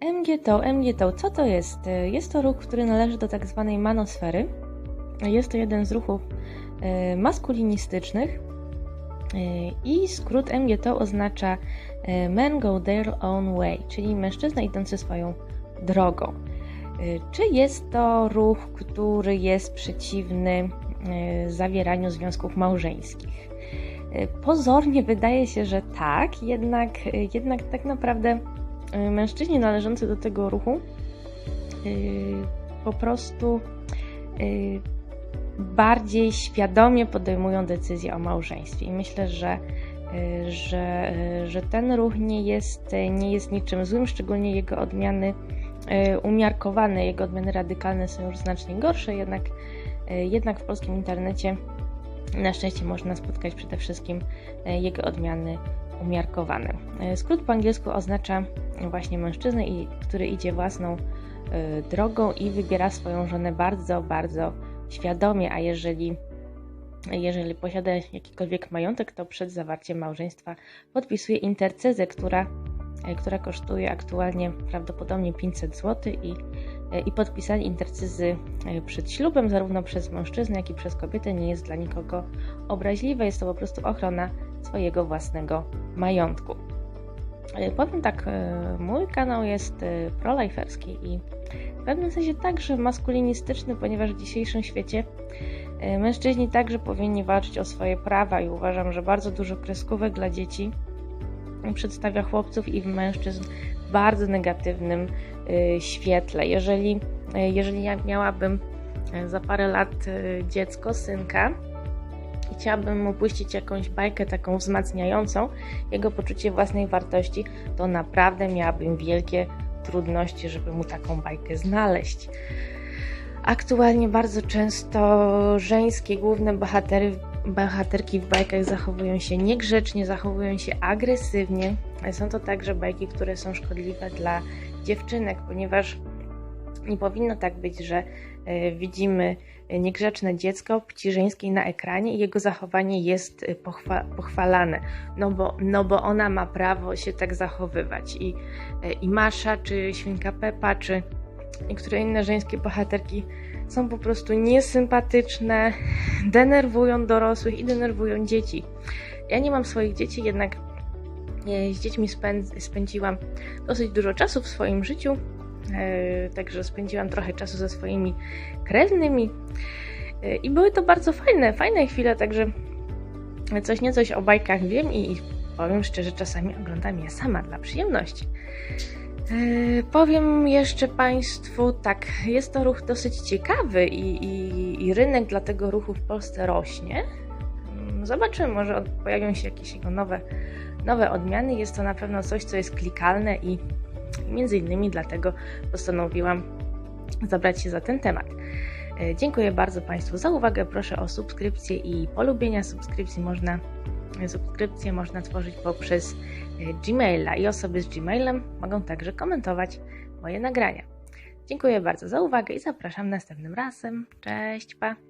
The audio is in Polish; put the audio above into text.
MGTOW, MGTOW, co to jest? Jest to ruch, który należy do tak zwanej manosfery. Jest to jeden z ruchów e, maskulinistycznych e, i skrót MGTOW oznacza Men Go Their Own Way, czyli mężczyzna idący swoją drogą. Czy jest to ruch, który jest przeciwny zawieraniu związków małżeńskich? Pozornie wydaje się, że tak, jednak, jednak tak naprawdę Y, mężczyźni należący do tego ruchu y, po prostu y, bardziej świadomie podejmują decyzje o małżeństwie. I myślę, że, że, że ten ruch nie jest, nie jest niczym złym, szczególnie jego odmiany umiarkowane, jego odmiany radykalne są już znacznie gorsze, jednak, jednak w polskim internecie na szczęście można spotkać przede wszystkim jego odmiany umiarkowane. Skrót po angielsku oznacza właśnie mężczyznę, który idzie własną y, drogą i wybiera swoją żonę bardzo, bardzo świadomie, a jeżeli jeżeli posiada jakikolwiek majątek, to przed zawarciem małżeństwa podpisuje intercezę, która, y, która kosztuje aktualnie prawdopodobnie 500 zł i, i podpisanie intercezy przed ślubem, zarówno przez mężczyznę, jak i przez kobietę, nie jest dla nikogo obraźliwe. Jest to po prostu ochrona swojego własnego majątku. E, powiem tak, e, mój kanał jest e, proliferski i w pewnym sensie także maskulinistyczny, ponieważ w dzisiejszym świecie mężczyźni także powinni walczyć o swoje prawa i uważam, że bardzo dużo kreskówek dla dzieci przedstawia chłopców i mężczyzn w bardzo negatywnym świetle. Jeżeli, jeżeli ja miałabym za parę lat dziecko, synka, chciałabym mu puścić jakąś bajkę taką wzmacniającą jego poczucie własnej wartości, to naprawdę miałabym wielkie trudności, żeby mu taką bajkę znaleźć. Aktualnie bardzo często żeńskie główne bohatery, bohaterki w bajkach zachowują się niegrzecznie, zachowują się agresywnie. Są to także bajki, które są szkodliwe dla dziewczynek, ponieważ nie powinno tak być, że e, widzimy niegrzeczne dziecko płci żeńskiej na ekranie i jego zachowanie jest e, pochwa pochwalane, no bo, no bo ona ma prawo się tak zachowywać. I, e, i Masza, czy Świnka Pepa, czy niektóre inne żeńskie bohaterki są po prostu niesympatyczne, denerwują dorosłych i denerwują dzieci. Ja nie mam swoich dzieci, jednak z dziećmi spędziłam dosyć dużo czasu w swoim życiu także spędziłam trochę czasu ze swoimi krewnymi e, i były to bardzo fajne, fajne chwile, także coś niecoś o bajkach wiem i powiem szczerze, czasami oglądam je sama dla przyjemności. E, powiem jeszcze Państwu, tak, jest to ruch dosyć ciekawy i, i, i rynek dla tego ruchu w Polsce rośnie. Mm, zobaczymy, może pojawią się jakieś jego nowe, nowe odmiany. Jest to na pewno coś, co jest klikalne i Między innymi dlatego postanowiłam zabrać się za ten temat. E, dziękuję bardzo Państwu za uwagę. Proszę o subskrypcję i polubienia. Subskrypcji można, subskrypcję można tworzyć poprzez e, Gmaila i osoby z Gmailem mogą także komentować moje nagrania. Dziękuję bardzo za uwagę i zapraszam następnym razem. Cześć, pa!